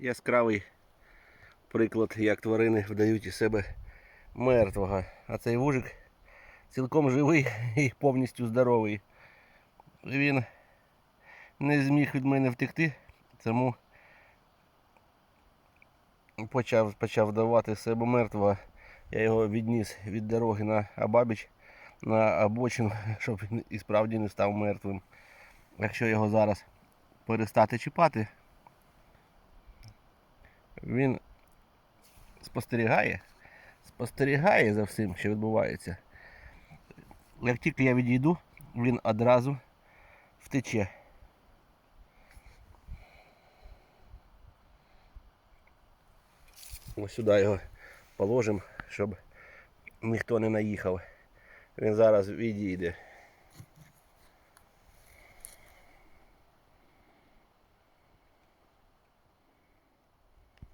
яскравий приклад, як тварини вдають із себе мертвого. А цей вужик цілком живий і повністю здоровий. Він не зміг від мене втекти, тому почав, почав давати себе мертвого. Я його відніс від дороги на Абабіч на обочину, щоб він і справді не став мертвим. Якщо його зараз перестати чіпати, він спостерігає, спостерігає за всім, що відбувається. Як тільки я відійду, він одразу втече. Ось сюди його положимо, щоб ніхто не наїхав. Він зараз відійде.